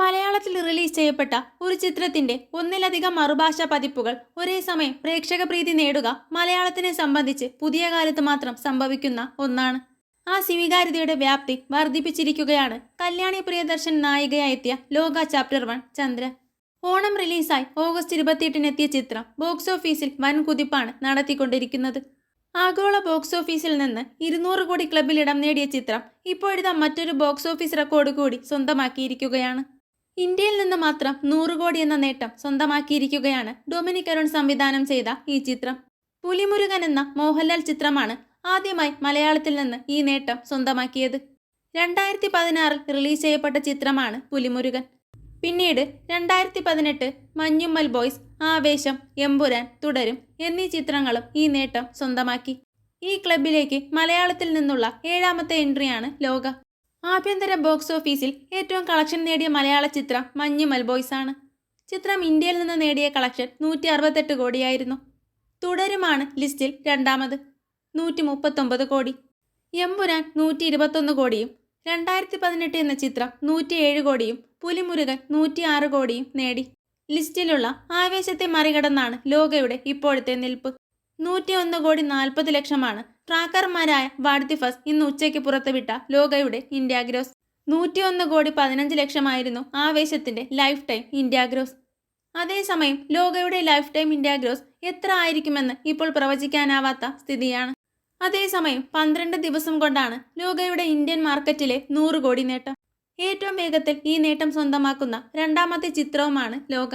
മലയാളത്തിൽ റിലീസ് ചെയ്യപ്പെട്ട ഒരു ചിത്രത്തിന്റെ ഒന്നിലധികം മറുഭാഷാ പതിപ്പുകൾ ഒരേ സമയം പ്രേക്ഷക പ്രീതി നേടുക മലയാളത്തിനെ സംബന്ധിച്ച് പുതിയ കാലത്ത് മാത്രം സംഭവിക്കുന്ന ഒന്നാണ്. ആ സ്വീകാര്യതയുടെ വ്യാപ്തി വർദ്ധിപ്പിച്ചിരിക്കുകയാണ് കല്യാണി പ്രിയദർശൻ നായികയായെത്തിയ ലോക ചാപ്റ്റർ വൺ ചന്ദ്ര. ഓണം റിലീസായി ഓഗസ്റ്റ് ഇരുപത്തിയെട്ടിനെത്തിയ ചിത്രം ബോക്സ് ഓഫീസിൽ വൻ കുതിപ്പാണ് നടത്തിക്കൊണ്ടിരിക്കുന്നത്. ആഗോള ബോക്സ് ഓഫീസിൽ നിന്ന് ഇരുന്നൂറ് കോടി ക്ലബിൽ ഇടം നേടിയ ചിത്രം ഇപ്പോഴിതാ മറ്റൊരു ബോക്സ് ഓഫീസ് റെക്കോർഡ് കൂടി സ്വന്തമാക്കിയിരിക്കുകയാണ്. ഇന്ത്യയിൽ നിന്ന് മാത്രം നൂറ് കോടി എന്ന നേട്ടം സ്വന്തമാക്കിയിരിക്കുകയാണ് ഡൊമിനിക് അരുൺ സംവിധാനം ചെയ്ത ഈ ചിത്രം. പുലിമുരുകൻ എന്ന മോഹൻലാൽ ചിത്രമാണ് ആദ്യമായി മലയാളത്തിൽ നിന്ന് ഈ നേട്ടം സ്വന്തമാക്കിയത്. രണ്ടായിരത്തി പതിനാറിൽ റിലീസ് ചെയ്യപ്പെട്ട ചിത്രമാണ് പുലിമുരുകൻ. പിന്നീട് രണ്ടായിരത്തി പതിനെട്ട് മഞ്ഞുമ്മൽ ബോയ്സ് ആവേശം എമ്പുരാൻ തുടരും എന്നീ ചിത്രങ്ങളും ഈ നേട്ടം സ്വന്തമാക്കി. ഈ ക്ലബിലേക്ക് മലയാളത്തിൽ നിന്നുള്ള ഏഴാമത്തെ എൻട്രിയാണ് ലോക. ആഭ്യന്തര ബോക്സ് ഓഫീസിൽ ഏറ്റവും കളക്ഷൻ നേടിയ മലയാള ചിത്രം മഞ്ഞുമൽ ബോയ്സ് ആണ്. ചിത്രം ഇന്ത്യയിൽ നിന്ന് നേടിയ കളക്ഷൻ നൂറ്റി അറുപത്തെട്ട് കോടിയായിരുന്നു. തുടരുമാണ് ലിസ്റ്റിൽ രണ്ടാമത് നൂറ്റി മുപ്പത്തൊമ്പത് കോടി. എമ്പുരാൻ നൂറ്റി ഇരുപത്തൊന്ന് കോടിയും രണ്ടായിരത്തി പതിനെട്ട് എന്ന ചിത്രം നൂറ്റിയേഴ് കോടിയും പുലിമുരുകൻ നൂറ്റിയാറ് കോടിയും നേടി. ലിസ്റ്റിലുള്ള ആവേശത്തെ മറികടന്നാണ് ലോകയുടെ ഇപ്പോഴത്തെ നിൽപ്പ്. നൂറ്റിയൊന്ന് കോടി നാൽപ്പത് ലക്ഷമാണ്. ട്രാക്കർമാരായ വാഡ്തിഫസ് ഇന്ന് ഉച്ചയ്ക്ക് പുറത്തുവിട്ട ലോകയുടെ ഇന്ത്യ ഗ്രോസ്. നൂറ്റിയൊന്ന് കോടി പതിനഞ്ച് ലക്ഷമായിരുന്നു ആവേശത്തിന്റെ ലൈഫ് ടൈം ഇന്ത്യ ഗ്രോസ്. അതേസമയം ലോകയുടെ ലൈഫ് ടൈം ഇന്ത്യ ഗ്രോസ് എത്ര ആയിരിക്കുമെന്ന് ഇപ്പോൾ പ്രവചിക്കാനാവാത്ത സ്ഥിതിയാണ്. അതേസമയം പന്ത്രണ്ട് ദിവസം കൊണ്ടാണ് ലോകയുടെ ഇന്ത്യൻ മാർക്കറ്റിലെ നൂറ് കോടി നേട്ടം. ഏറ്റവും വേഗത്തിൽ ഈ നേട്ടം സ്വന്തമാക്കുന്ന രണ്ടാമത്തെ ചിത്രവുമാണ് ലോക